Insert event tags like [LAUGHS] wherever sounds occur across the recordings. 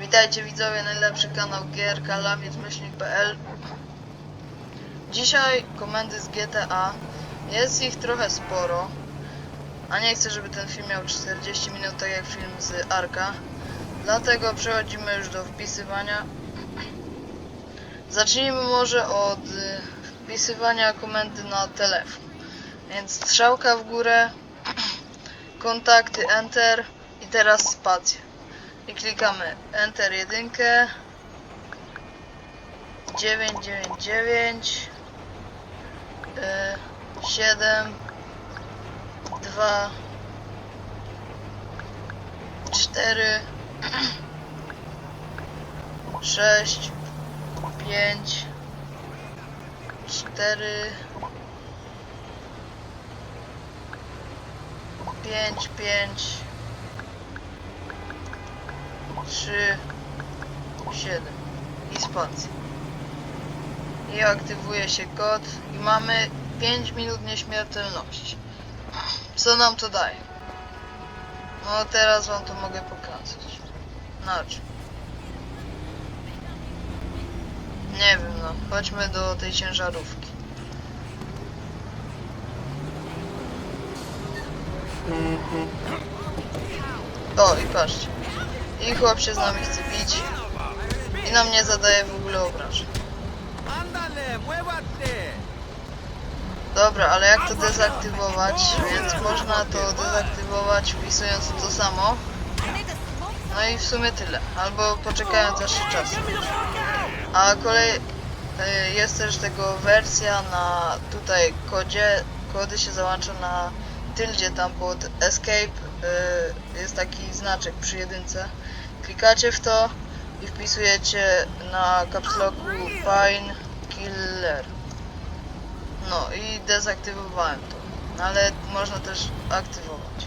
Witajcie widzowie, najlepszy kanał gier kalawiec-myślnik.pl Dzisiaj komendy z GTA. Jest ich trochę sporo. A nie chcę, żeby ten film miał 40 minut, tak jak film z Arka. Dlatego przechodzimy już do wpisywania. Zacznijmy może od y, wpisywania komendy na telefon. Więc strzałka w górę, [CLEARS THROAT] kontakty Enter i teraz spacja. I klikamy Enter 1 999 y, 7 2 4 6 5 4 5 5 3 7 i spacja. I aktywuje się kod i mamy 5 minut nieśmiertelności. Co nam to daje? No teraz wam to mogę pokazać. Na czym? Nie wiem no, chodźmy do tej ciężarówki. O i patrzcie. I chłop się z nami chce bić. I nam nie zadaje w ogóle obrażeń. Dobra, ale jak to dezaktywować? Więc można to dezaktywować wpisując to samo. No i w sumie tyle. Albo poczekając aż czas. A kolej y, jest też tego wersja na tutaj kodzie. Kody się załącza na tyldzie tam pod escape. y, Jest taki znaczek przy jedynce. Klikacie w to i wpisujecie na caps locku Pine Killer. No i dezaktywowałem to, No, ale można też aktywować.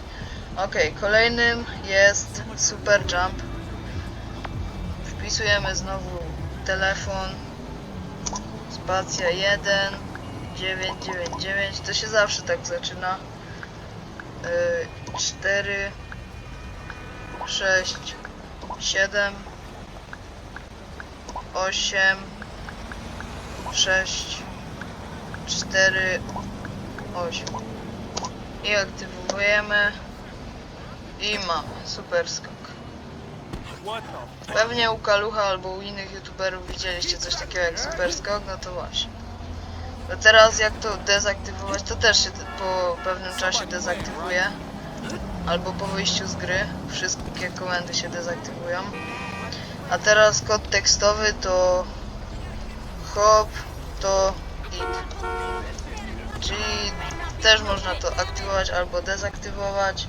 Ok, kolejnym jest Super Jump. Wpisujemy znowu telefon. Spacja 1 999. To się zawsze tak zaczyna. Yy, 4 6 7 8 6 4, 8. I aktywujemy. I mamy super skok. Pewnie u Kalucha albo u innych youtuberów widzieliście coś takiego jak super skok, no to właśnie. Teraz jak to dezaktywować, to też się po pewnym czasie dezaktywuje. Albo po wyjściu z gry. Wszystkie komendy się dezaktywują. A teraz kod tekstowy to hop to it. Czyli też można to aktywować albo dezaktywować.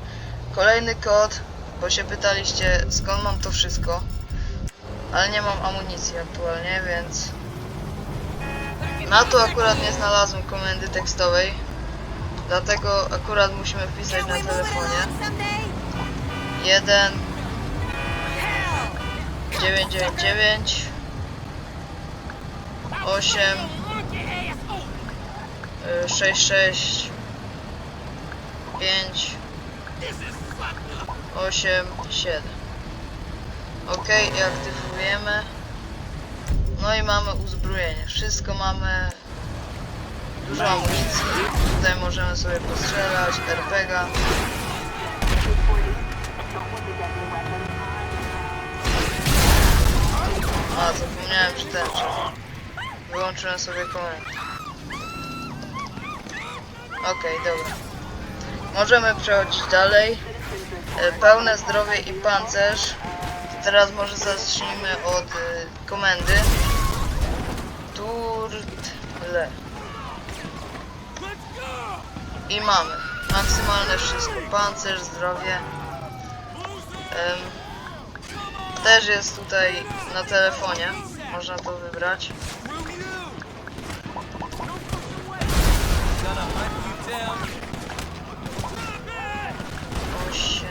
Kolejny kod, bo się pytaliście skąd mam to wszystko. Ale nie mam amunicji aktualnie, więc na to akurat nie znalazłem komendy tekstowej. Dlatego akurat musimy wpisać na telefonie. 1 999 8 y, 6 6 5 8 7 Ok, i aktywujemy. No i mamy uzbrojenie. Wszystko mamy. Dużo amunicji. Tutaj możemy sobie postrzelać, RPGa. A, zapomniałem, że ten, wyłączyłem sobie komendę. Okej, dobra. Możemy przechodzić dalej. E, Pełne zdrowie i pancerz. Teraz może zacznijmy od e, komendy. I mamy. Maksymalne wszystko. Pancerz, zdrowie. Też jest tutaj na telefonie. Można to wybrać. Gonna hunt you down. 8,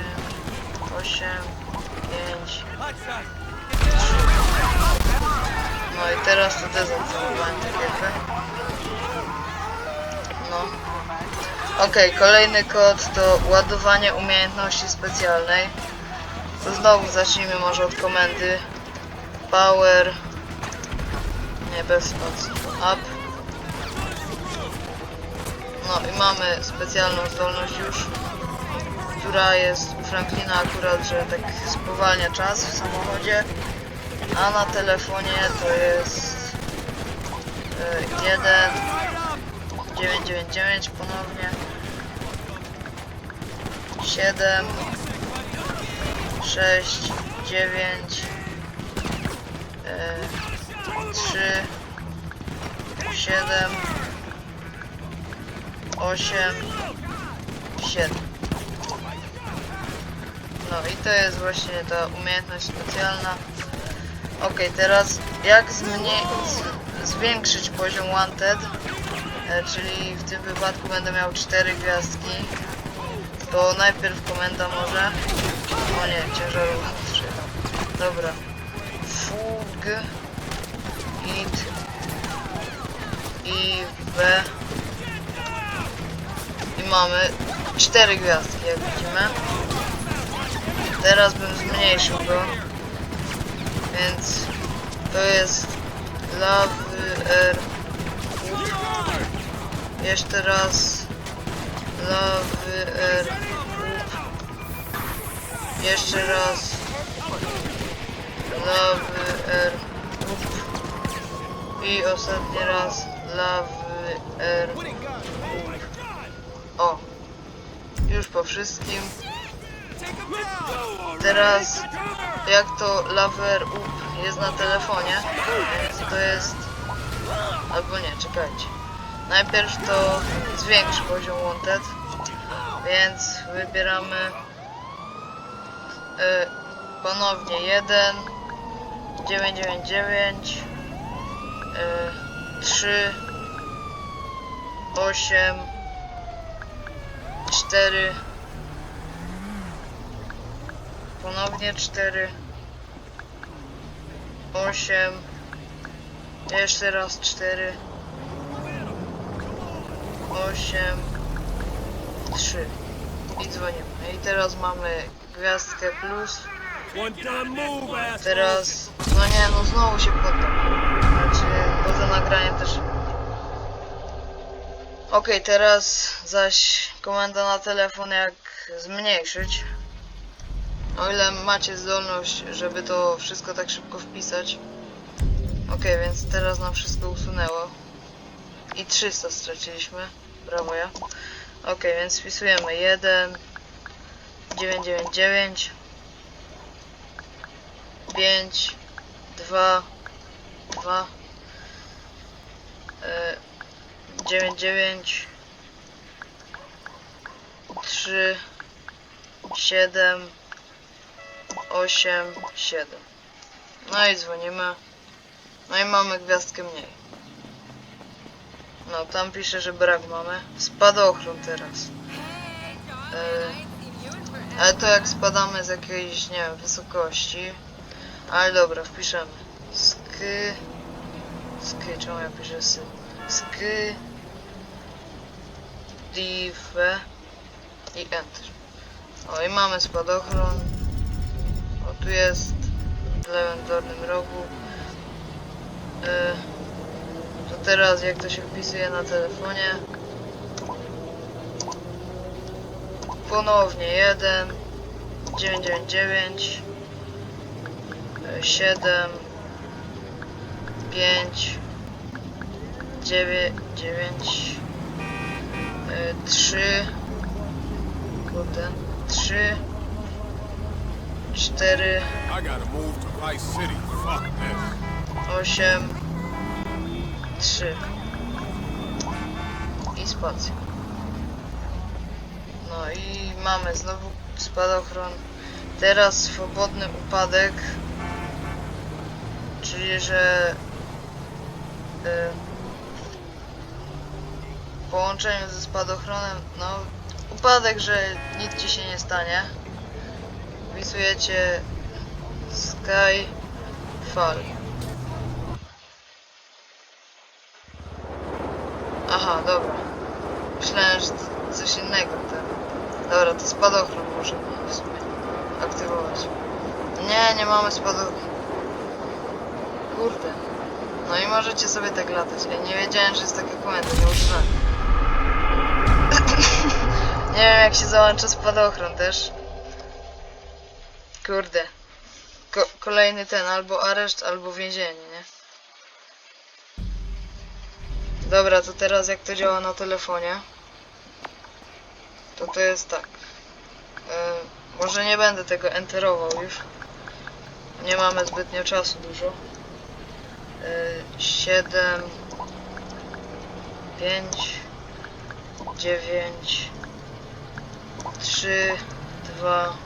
8, 5. Hot shot. No i teraz to dezaktywowałem tak jakby. No. Okej, kolejny kod to ładowanie umiejętności specjalnej. To znowu zacznijmy może od komendy. Power. Nie, bez spacji. Up. No i mamy specjalną zdolność już, która jest u Franklina akurat, że tak spowalnia czas w samochodzie, a na telefonie to jest y, 1 999 ponownie 7 6 9 3 7 8 7 No i to jest właśnie ta umiejętność specjalna. Ok, teraz jak zwiększyć poziom wanted, e, czyli w tym wypadku będę miał 4 gwiazdki, to najpierw komenda może. O nie, ciężarówka strzela. Dobra. Fug. It. I B. I mamy 4 gwiazdki, jak widzimy. Teraz bym zmniejszył go. Więc to jest lawy R. Jeszcze raz lawy R. Jeszcze raz lawy R. I ostatni raz lawy R. O. Już po wszystkim. Teraz jak to lawer up jest na telefonie, to jest... Albo nie, czekajcie. Najpierw to zwiększ poziom wanted, więc wybieramy y, ponownie 1 999 y, 3 8 4 ponownie 4 8 jeszcze raz 4 8 3 i dzwonimy. I teraz mamy gwiazdkę plus. Teraz, no nie, no znowu się poddam. Znaczy, poza nagraniem też. Okej, teraz zaś komenda na telefon jak zmniejszyć. O ile macie zdolność, żeby to wszystko tak szybko wpisać. Okej, więc teraz nam wszystko usunęło. I 300 straciliśmy. Brawo ja. Okej, więc wpisujemy 1 999 5 2 2 e, 9 9 3 7 8 7 No i dzwonimy. No i mamy gwiazdkę mniej. No, tam pisze, że brak mamy. Spadochron teraz. E, ale to jak spadamy z jakiejś, nie wiem, wysokości. Ale dobra, wpiszemy. Sky. Sky, czemu ja piszę sy? Sky. Div. I Enter. O, i mamy spadochron. O, tu jest w lewym dolnym rogu. Y, to teraz jak to się wpisuje na telefonie. Ponownie 1 999 7 5 9 9 3 potem 3 4 8 3 i spacja. No i mamy znowu spadochron. Teraz swobodny upadek. Czyli, że y, w połączeniu ze spadochronem, no upadek, że nic ci się nie stanie. Wpisujecie Sky Fall. Aha, dobra. Myślałem, że to coś innego ten. Dobra, to spadochron możemy w sumie aktywować. Nie, nie mamy spadochron. Kurde. No i możecie sobie tak latać. Ja nie wiedziałem, że jest taka komenda, nie używałem. [LAUGHS] nie wiem jak się załącza spadochron też. Kurde. Ko kolejny ten, albo areszt, albo więzienie, Dobra, to teraz jak to działa na telefonie, to to jest tak. E, może nie będę tego enterował już. Nie mamy zbytnio czasu dużo. E, 7 5 9 3 2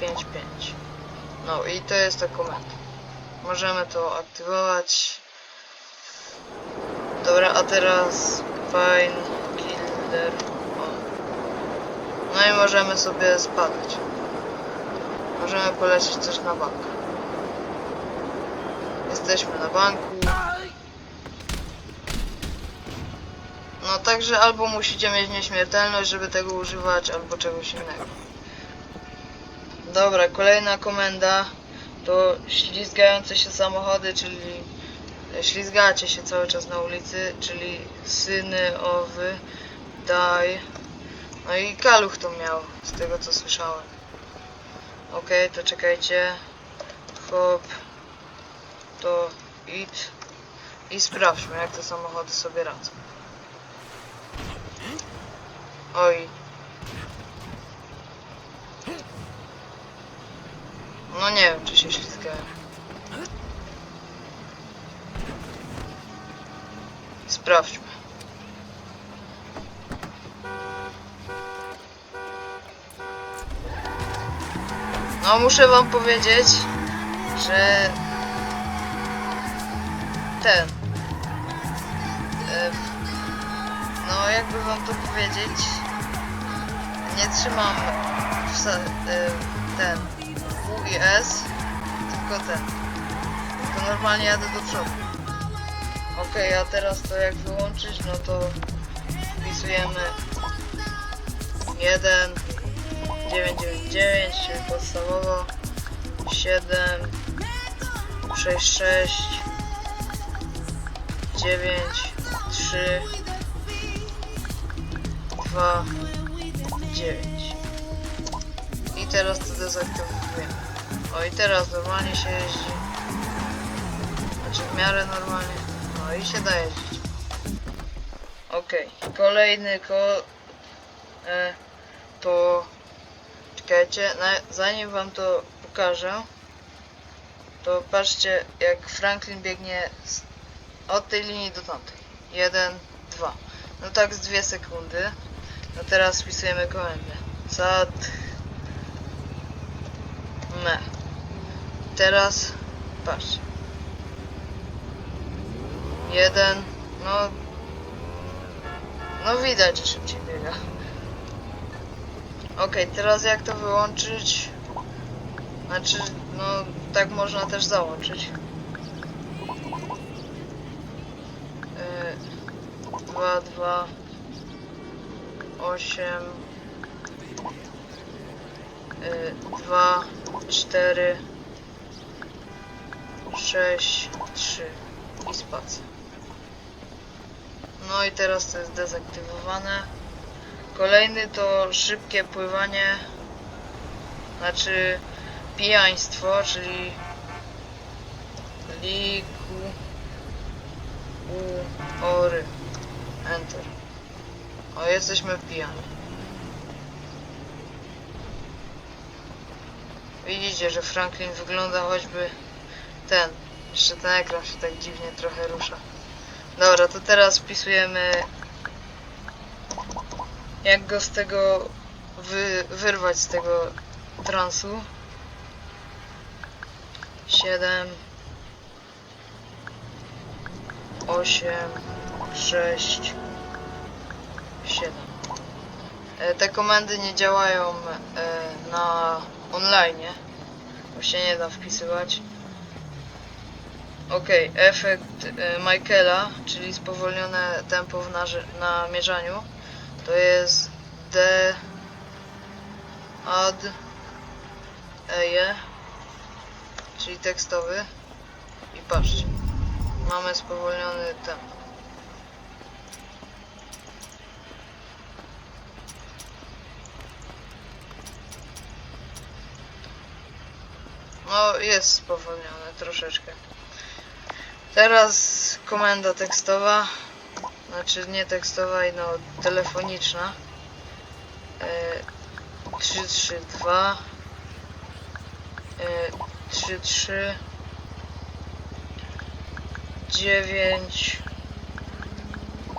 5 5 No i to jest komenda. Możemy to aktywować. Dobra, a teraz Pine Killer on. No i możemy sobie spadać. Możemy polecieć też na bank. Jesteśmy na banku. No także albo musicie mieć nieśmiertelność, żeby tego używać, albo czegoś innego. Dobra, kolejna komenda to ślizgające się samochody, czyli ślizgacie się cały czas na ulicy, czyli syny, owy, daj. No i kaluch to miał, z tego co słyszałem. Okej, to czekajcie. Hop. To it. I sprawdźmy, jak te samochody sobie radzą. Oj. No nie wiem, czy się ślizgają. Sprawdźmy. No muszę wam powiedzieć, że ten no jakby wam to powiedzieć nie trzymam w ten W i S tylko ten tylko normalnie jadę do przodu Okej, a teraz to jak wyłączyć, no to wpisujemy 1 999, czyli podstawowo 7 66 9 3 2 9 i teraz to dezaktywujemy. O i teraz normalnie się jeździ. Znaczy w miarę normalnie no i się da jeździć. Okej kolejny ko e, to czekajcie na, zanim wam to pokażę to patrzcie jak Franklin biegnie z, od tej linii do tamtej. 1, 2 no tak z 2 sekundy. No teraz wpisujemy komendę. Sat me. Teraz patrzcie jeden no no widać że szybciej biega Okej, teraz jak to wyłączyć? Znaczy, no tak można też załączyć. Yy, Dwa, dwa, osiem, yy, dwa, cztery, sześć, trzy i spacja. No i teraz to jest dezaktywowane. Kolejny to szybkie pływanie, znaczy pijaństwo, czyli liku u ory. Enter. O, jesteśmy pijani. Widzicie, że Franklin wygląda choćby ten. Jeszcze ten ekran się tak dziwnie trochę rusza. Dobra, to teraz wpisujemy jak go z tego wy, wyrwać z tego transu. 7 8 6 7 e, Te komendy nie działają e, na online, bo się nie da wpisywać. Ok, efekt e, Michaela, czyli spowolnione tempo w namierzaniu to jest D add eje czyli tekstowy i patrzcie. Mamy spowolniony temp. No, jest spowolnione troszeczkę. Teraz komenda tekstowa, znaczy nie tekstowa, no telefoniczna. E, 332 e, 33 9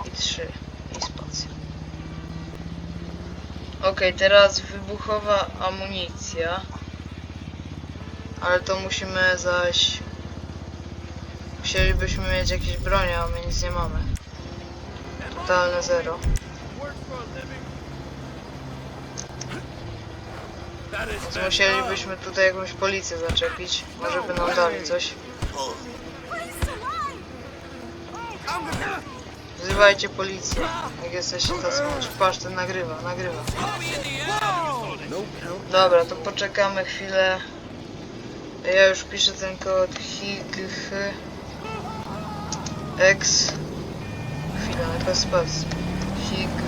i 3 i spacja. Ok, teraz wybuchowa amunicja. Ale to musimy zaś... Musielibyśmy mieć jakieś bronie, a my nic nie mamy. Totalne zero. Więc musielibyśmy tutaj jakąś policję zaczepić. Może by nam dali coś. Wzywajcie policję, jak jesteście tacy. Patrz, ten nagrywa, nagrywa. Dobra, to poczekamy chwilę. Ja już piszę ten kod HIGH X. Chwila, jaka spacja HIGH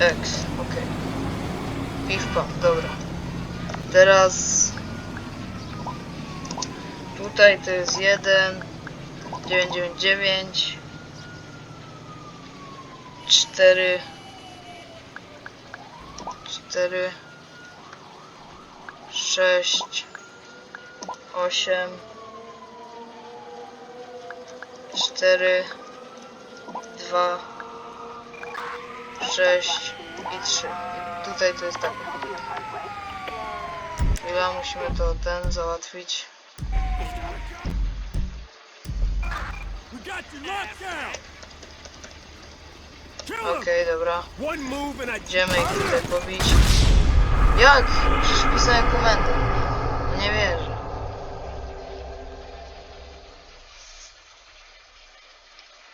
X, okay. Pam, dobra. Teraz Tutaj to jest 1 999 4 4 6 8 4 2 6 i 3 I tutaj to jest tak. Chwila, musimy to ten załatwić. Okej, him. dobra. Idziemy ich tutaj pobić. Jak? Przecież pisałem komendę. No Nie wierzę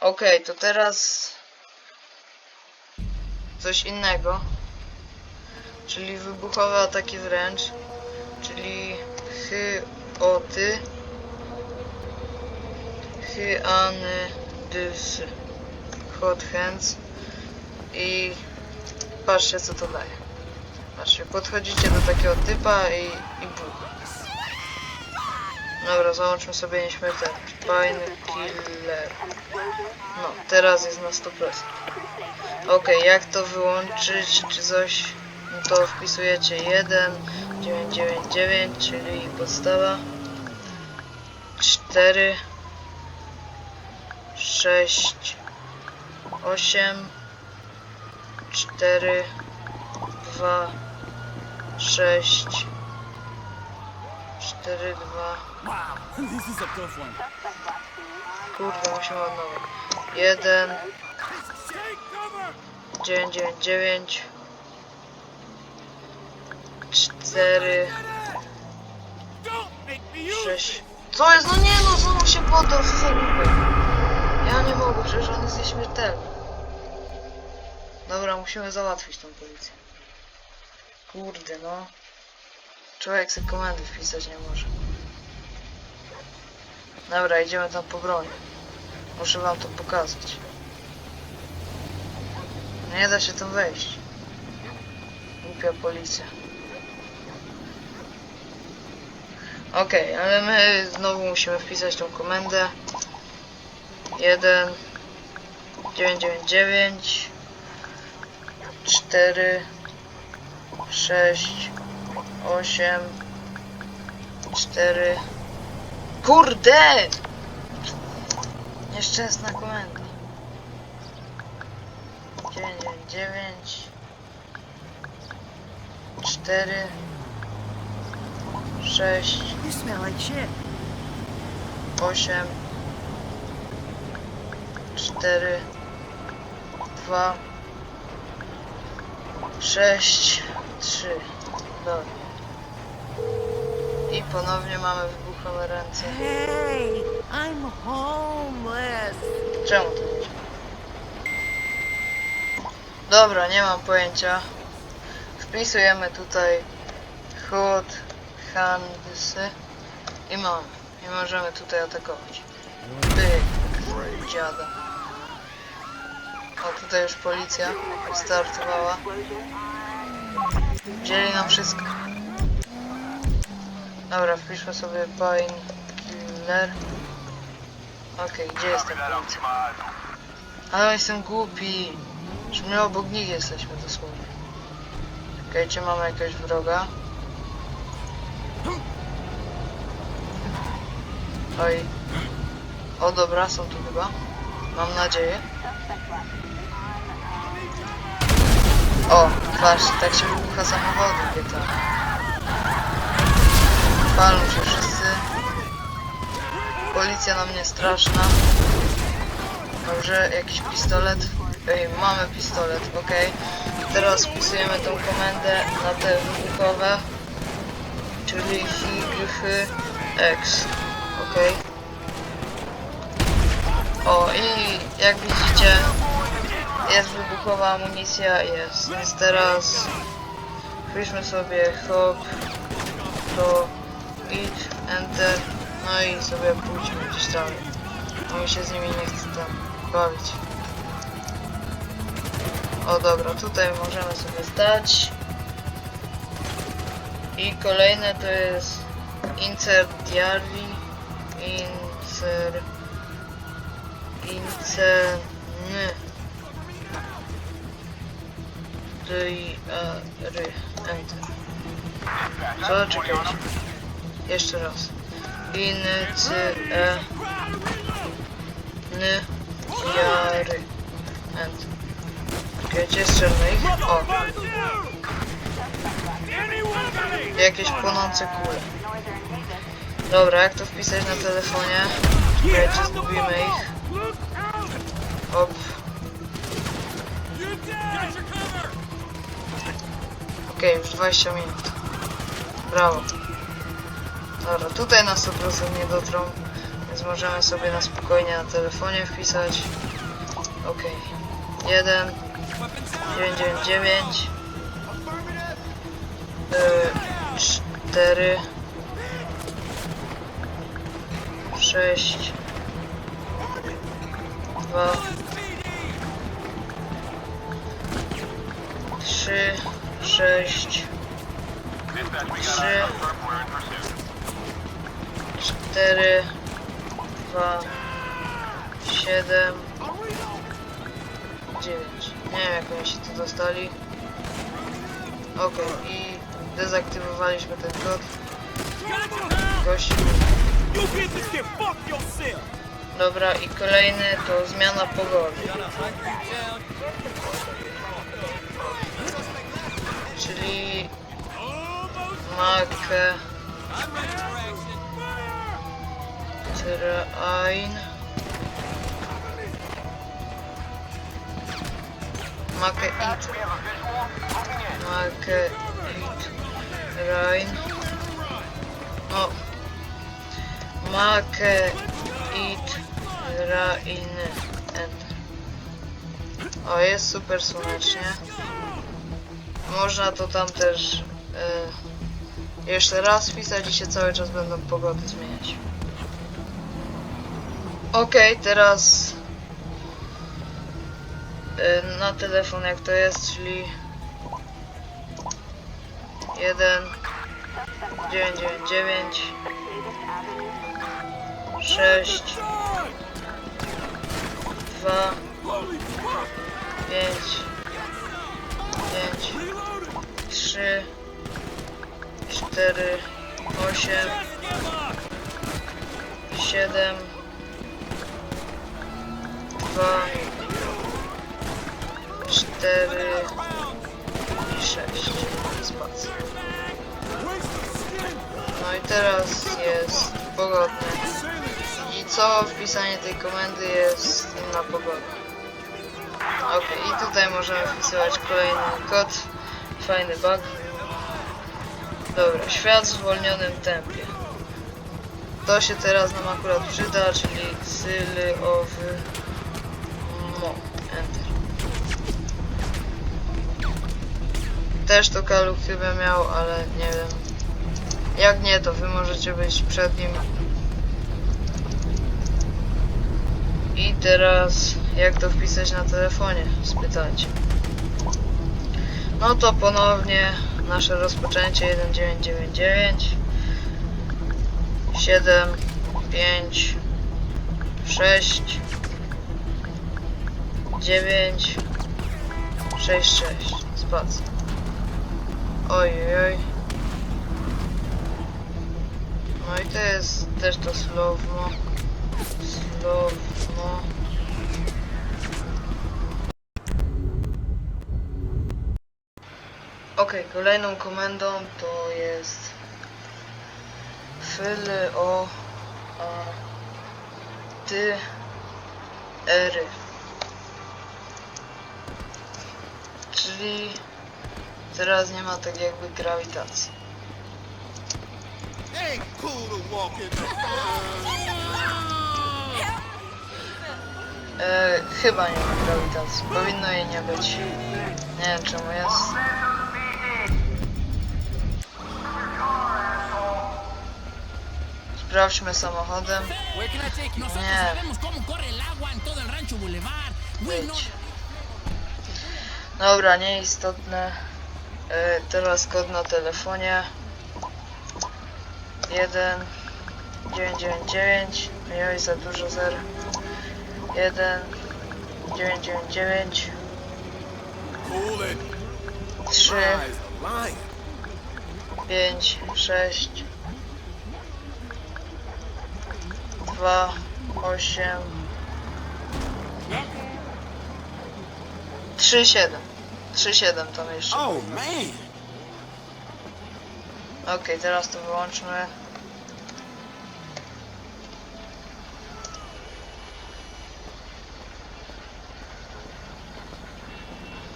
Okej, to teraz coś innego. Czyli wybuchowe ataki wręcz. Czyli chy oty. Chy any dys. Hot hands. I patrzcie co to daje. Patrzcie, podchodzicie do takiego typa i, i buch. Dobra, załączmy sobie nieśmiertelność. Fajny killer. No, teraz jest na 100%. Okej, jak to wyłączyć, czy coś? No to wpisujecie 1, 999, czyli podstawa. 4, 6, 8, 4, 2, 6, 4, 2, Wow, this is a tough one. Kurde, musimy od nowa. 1, Take cover. 999 4, Don't make me use 6 Co jest? No nie no, znowu się poddał. Ja nie mogę, przecież on jest nieśmiertelny. Dobra, musimy załatwić tą policję. Kurde no. Człowiek sobie komendy wpisać nie może. Dobra, idziemy tam po broń. Muszę wam to pokazać. Nie da się tam wejść. Głupia policja. Okej, ale my znowu musimy wpisać tą komendę. 1 999 4 6 8 4 Kurde! Nieszczęsna komenda. 999 4 6 You smell like shit. 8 4 2 6 3 Dobra. Ponownie mamy wybuchowe ręce. Hey, I'm homeless. Czemu to nie? Dobra, nie mam pojęcia. Wpisujemy tutaj hot handsy i mam I możemy tutaj atakować. Byk, dziada. O, tutaj już policja startowała. Wzięli nam wszystko. Dobra, wpiszmy sobie painkiller. Okej, gdzie jest ten policja? Ale jestem głupi. Że my obok nich jesteśmy dosłownie. Czekajcie, mamy jakiegoś wroga. Oj. O dobra, są tu chyba. Mam nadzieję. O, patrz, tak się wybucha samochody, GTA. Palą się wszyscy. Policja na mnie straszna. Dobrze, jakiś pistolet. Ej, mamy pistolet, ok. Teraz wpisujemy tą komendę na te wybuchowe. Czyli HIGF X. Ok. O i jak widzicie jest wybuchowa amunicja, jest. Więc teraz wpiszmy sobie hop, to it, enter, no i sobie pójdźmy gdzieś dalej. Bo mi się z nimi nie chce tam bawić. O dobra, tutaj możemy sobie stać. I kolejne to jest insert diary, insert, insert, diary, enter. Co? Czekajcie. Jeszcze raz. In, c, e, n, diary, enter. Czekajcie, strzelmy ich. O, jakieś płonące kule. Dobra, jak to wpisać na telefonie? Czekajcie, zgubimy ich. Op. Okej, już 20 minut. Brawo. Dobra, tutaj na 100% nie dotrą, więc możemy sobie na spokojnie na telefonie wpisać. Okej. 1 999 4 6 2 3 6 3 4 2 7 9 Nie wiem jak oni się tu dostali. Okej i dezaktywowaliśmy ten kod. Gościu. Dobra i kolejny to zmiana pogody. Czyli Makę Train Makę It Makę It Rain. O. Makę It Enter O jest super słonecznie. Można to tam też e, jeszcze raz wpisać i się cały czas będą pogody zmieniać. Okej, teraz y, na telefon jak to jest, czyli 1 999 6 2 5 5 3 4 8 7 2 4 i 6 spacja. No i teraz jest pogodnie. I co wpisanie tej komendy jest inna pogoda. Ok, i tutaj możemy wpisywać kolejny kod. Fajny bug. Dobra, świat w zwolnionym tempie. To się teraz nam akurat przyda, czyli syly Też to Kaluch chyba miał, ale nie wiem. Jak nie, to wy możecie być przed nim I teraz jak to wpisać na telefonie? Spytajcie. No to ponownie nasze rozpoczęcie 1999 7 5 6 9 6 6 spacja. Oj, oj, oj. No i to jest też to słowno. Słowno. Ok, kolejną komendą to jest fyl o a, ty ery. Czyli teraz nie ma tak jakby grawitacji. E, chyba nie ma grawitacji. Powinno jej nie być. Nie wiem czemu jest. Sprawdźmy samochodem. Know Wyjdź. Dobra, nieistotne. E, teraz kod na telefonie. 1 999 Oj, za dużo zer. 1 999 Cool it. 3 Eyes are lying. 5 6 2 8 3 7 3 7 tam jeszcze. Oh man. Okej, teraz to wyłączmy.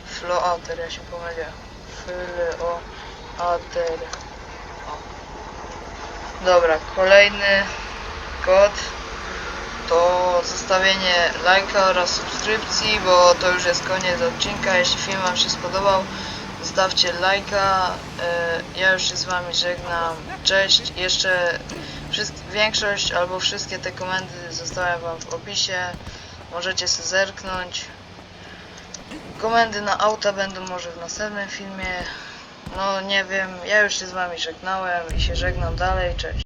Floater, ja się pomyliłem. Floater. Dobra, kolejny kod to zostawienie lajka oraz subskrypcji, bo to już jest koniec odcinka. Jeśli film Wam się spodobał, zostawcie lajka. E, Ja już się z Wami żegnam. Cześć. Jeszcze większość albo wszystkie te komendy zostawiam Wam w opisie. Możecie sobie zerknąć. Komendy na auta będą może w następnym filmie. No nie wiem, ja już się z Wami żegnałem i się żegnam dalej. Cześć.